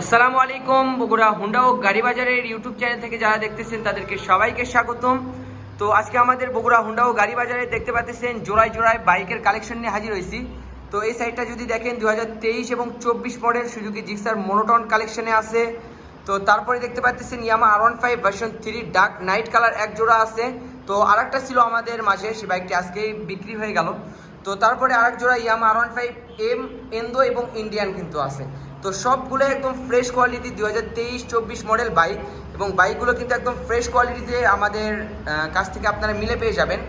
আসসালামু আলাইকুম, বগুড়া হুন্ডা ও গাড়ি বাজারের ইউটিউব চ্যানেল থেকে যারা দেখতেছেন তাদেরকে সবাইকে স্বাগতম। তো আজকে আমাদের বগুড়া হুন্ডা ও গাড়ি বাজারে দেখতে পাচ্ছেন জোড়ায় জোড়ায় বাইকের কালেকশন নিয়ে হাজির হয়েছি। তো এই সাইডটা যদি দেখেন দু হাজার তেইশ এবং চব্বিশ মডেল সুজুকি জিক্সার মোনোটন কালেকশনে আছে। তো তারপরে দেখতে পাচ্ছেন Yamaha R one five version three dark night colour এক জোড়া আছে। তো আরেকটা ছিল আমাদের মাঝে সেই বাইকটি আজকেই বিক্রি হয়ে গেল। তো তারপরে আরেক জোড়া Yamaha R one five M এন্দো এবং ইন্ডিয়ান কিন্তু আছে। তো সবগুলো একদম ফ্রেশ কোয়ালিটি দু হাজার তেইশ, চব্বিশ মডেল বাইক এবং বাইকগুলো কিন্তু একদম ফ্রেশ কোয়ালিটিতে আমাদের কাছ থেকে আপনারা মিলে পেয়ে যাবেন।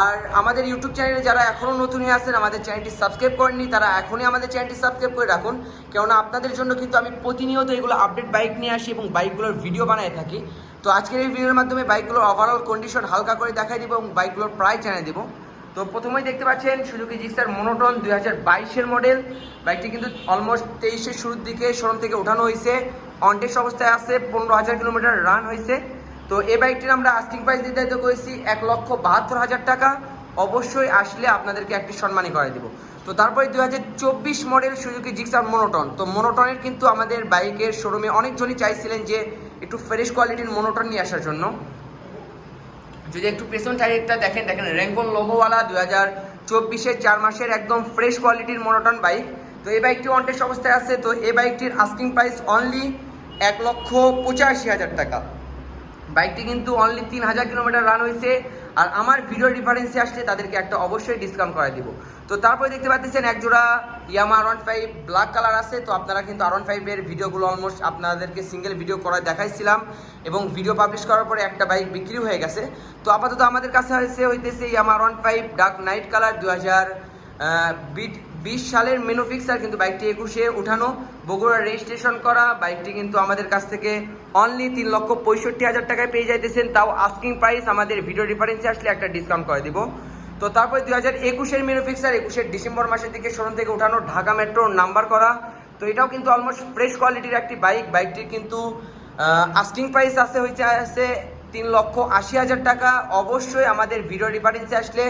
আর আমাদের ইউটিউব চ্যানেলে যারা এখনও নতুন হয়ে আছেন, আমাদের চ্যানেলটি সাবস্ক্রাইব করেননি, তারা এখনই আমাদের চ্যানেলটি সাবস্ক্রাইব করে রাখুন। কেননা আপনাদের জন্য কিন্তু আমি প্রতিনিয়ত এগুলো আপডেট বাইক নিয়ে আসি এবং বাইকগুলোর ভিডিও বানায় থাকি। তো আজকের এই ভিডিওর মাধ্যমে বাইকগুলোর ওভারঅল কন্ডিশন হালকা করে দেখাই দিব এবং বাইকগুলোর প্রায় জানিয়ে দেবো। তো প্রথমেই দেখতে পাচ্ছেন সুজুকি জিক্সার মোনোটন দুই হাজার বাইশের মডেল। বাইকটি কিন্তু অলমোস্ট তেইশের শুরুর দিকে শোরুম থেকে ওঠানো হয়েছে। অনটেক্স অবস্থায় আছে, পনেরো হাজার কিলোমিটার রান হয়েছে। তো এই বাইকটির আমরা আস্কিং প্রাইস নির্ধারিত করেছি এক লক্ষ বাহাত্তর হাজার টাকা। অবশ্যই আসলে আপনাদেরকে একটি সম্মানী করে দেবো। তো তারপরে দু হাজার চব্বিশ মডেল সুজুকি জিক্সার মোনোটন। তো মোনোটনের কিন্তু আমাদের বাইকের শোরুমে অনেকজনই চাইছিলেন যে একটু ফ্রেশ কোয়ালিটির মোনোটন নিয়ে আসার জন্য। যদি একটু পেছন টাইরেটটা দেখেন দেখেন র্যাঙ্কন লোগোওয়ালা দু হাজার চব্বিশের চার মাসের একদম ফ্রেশ কোয়ালিটির মোনোটন বাইক তো এই বাইকটি অনটেস্ট অবস্থায় আছে। তো এই বাইকটির আস্কিং প্রাইস অনলি এক লক্ষ পঁচাশি হাজার টাকা। বাইকটি কিন্তু অনলি তিন হাজার কিলোমিটার রান হয়েছে। আর আমার ভিডিও রেফারেন্সে আসলে তাদেরকে একটা অবশ্যই ডিসকাউন্ট করে দিব। তো তারপরে দেখতে পাচ্ছেন এক জোড়া Yamaha R five black colour আছে। তো আপনারা কিন্তু আর ফাইভের ভিডিওগুলো অলমোস্ট আপনাদেরকে সিঙ্গেল ভিডিও করা দেখাইছিলাম। এবং ভিডিও পাবলিশ করার পরে একটা বাইক বিক্রি হয়ে গেছে। তো আপাতত আমাদের কাছে হয়েছে হইতেছে Yamaha R five dark night colour দু হাজার বিশ সালের মেনু ফিক্সার কিন্তু বাইকটি একুশে উঠানো। বগুড়া রেজিস্ট্রেশন করা বাইকটি কিন্তু আমাদের কাছ থেকে অনলি তিন লক্ষ পঁয়ষট্টি হাজার টাকায় পেয়ে যাইতেছেন। তাও আস্কিং প্রাইস আমাদের ভিডিও রেফারেন্সে আসলে একটা ডিসকাউন্ট করে দিব। তো তারপরে দুই হাজার একুশের মেনু ফিক্সার একুশের ডিসেম্বর মাসের দিকে শোরুম থেকে উঠানো ঢাকা মেট্রোর নাম্বার করা। তো এটাও কিন্তু অলমোস্ট ফ্রেশ কোয়ালিটির একটি বাইক বাইকটির কিন্তু আস্কিং প্রাইস আছে হয়েছে আছে তিন লক্ষ আশি হাজার টাকা। অবশ্যই আমাদের ভিডিও রেফারেন্সে আসলে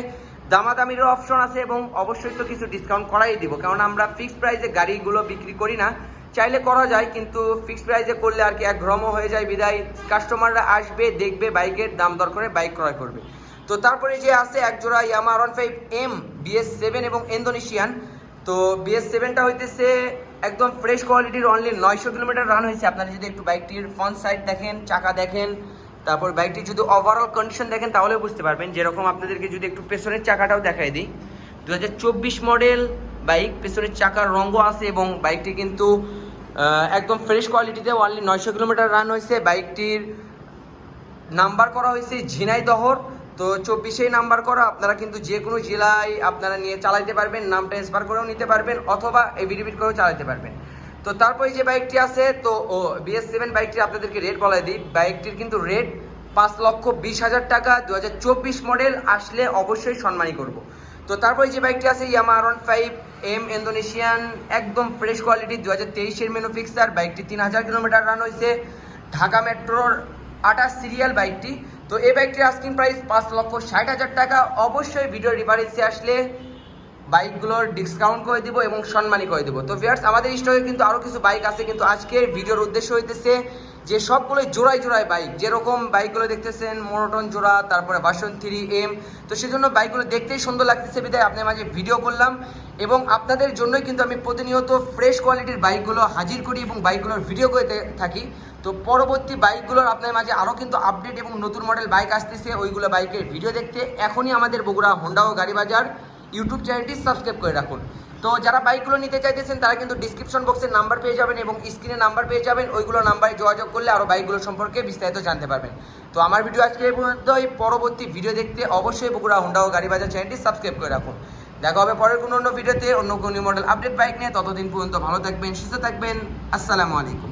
দামাদামিরও অপশন আছে এবং অবশ্যই তো কিছু ডিসকাউন্ট করাই দিব। কারণ আমরা ফিক্সড প্রাইসে গাড়িগুলো বিক্রি করি না। চাইলে করা যায়, কিন্তু ফিক্সড প্রাইসে করলে আর কি এক ভ্রম হয়ে যায় বিদায়। কাস্টমাররা আসবে, দেখবে বাইকের দাম দর করে বাইক ক্রয় করবে। তো তারপরে যে আছে এক জোড়া Yamaha one five M BS seven এবং ইন্দোনেশিয়ান তো বিএস সেভেনটা হইতেছে একদম ফ্রেশ কোয়ালিটির অনলি নয়শো কিলোমিটার রান হয়েছে আপনারা যদি একটু বাইকটির ফ্রন্ট সাইড দেখেন, চাকা দেখেন তারপর বাইকটি যদি ওভারঅল কন্ডিশন দেখেন, তাহলেও বুঝতে পারবেন যেরকম আপনাদেরকে যদি একটু পেছনের চাকাটাও দেখাই দিই। দু হাজার চব্বিশ মডেল বাইক পেছনের চাকার রঙও আছে এবং বাইকটি কিন্তু একদম ফ্রেশ কোয়ালিটিতে অনলি নয়শো কিলোমিটার রান হয়েছে। বাইকটির নাম্বার করা হয়েছে ঝিনাইদহর তো চব্বিশেই নাম্বার করা, আপনারা কিন্তু যে কোনো জেলায় আপনারা নিয়ে চালাইতে পারবেন নাম ট্রান্সফার করেও নিতে পারবেন অথবা এভিডিভিট করেও চালাতে পারবেন। তো তারপরে যে বাইকটি আছে, তো, ও বিএস সেভেন বাইকটি আপনাদেরকে রেট বলাই দিই। বাইকটির কিন্তু রেট পাঁচ লক্ষ বিশ হাজার টাকা দু হাজার চব্বিশ মডেল আসলে অবশ্যই সম্মানই করব। তো তারপরে যে বাইকটি আছে Yamaha R one five M Indonesian একদম ফ্রেশ কোয়ালিটি দু হাজার তেইশের মেনু ফিক্সার বাইকটি তিন হাজার কিলোমিটার রান হয়েছে। ঢাকা মেট্রোর আটাশ সিরিয়াল বাইকটি তো এই বাইকটির আস্কিং প্রাইস পাঁচ লক্ষ ষাট হাজার টাকা। অবশ্যই ভিডিও রিফারেন্সে আসলে বাইকগুলোর ডিসকাউন্ট করে দিব এবং সম্মানী করে দিব। তো ভিয়ার্স আমাদের স্টকে কিন্তু আরও কিছু বাইক আছে, কিন্তু আজকের ভিডিওর উদ্দেশ্য হইতেছে যে সবগুলো জোড়ায় জোড়ায় বাইক যেরকম বাইকগুলো দেখতেছেন মোনোটন জোড়া, তারপরে বাসন থ্রি এম তো সেজন্য বাইকগুলো দেখতেই সুন্দর লাগতেছে বিদায়। আপনার মাঝে ভিডিও করলাম এবং আপনাদের জন্যই কিন্তু আমি প্রতিনিয়ত ফ্রেশ কোয়ালিটির বাইকগুলো হাজির করি এবং বাইকগুলোর ভিডিও করে থাকি। তো পরবর্তী বাইকগুলোর আপনার মাঝে আরও কিন্তু আপডেট এবং নতুন মডেল বাইক আসতেছে, ওইগুলো বাইকের ভিডিও দেখতে। এখনই আমাদের বগুড়া হোন্ডা ও গাড়ি বাজার ইউটিউব চ্যানেলটি সাবস্ক্রাইব করে রাখুন। তো যারা বাইকগুলো নিতে চাইতেছেন, তারা কিন্তু ডিসক্রিপশন বক্সে নাম্বার পেয়ে যাবেন এবং স্ক্রিনে নাম্বার পেয়ে যাবেন। ওইগুলো নাম্বারে যোগাযোগ করলে আরও বাইকগুলো সম্পর্কে বিস্তারিত জানতে পারবেন। তো আমার ভিডিও আজকে এই পর্যন্ত এই পরবর্তী ভিডিও দেখতে অবশ্যই বগুড়া, হোন্ডা ও গাড়ি বাজার চ্যানেলটি সাবস্ক্রাইব করে রাখুন। দেখা হবে পরের কোনো অন্য ভিডিওতে অন্য কোনো মডেল আপডেট বাইক নিয়ে। ততদিন পর্যন্ত ভালো থাকবেন, সুস্থ থাকবেন। আসসালামু আলাইকুম।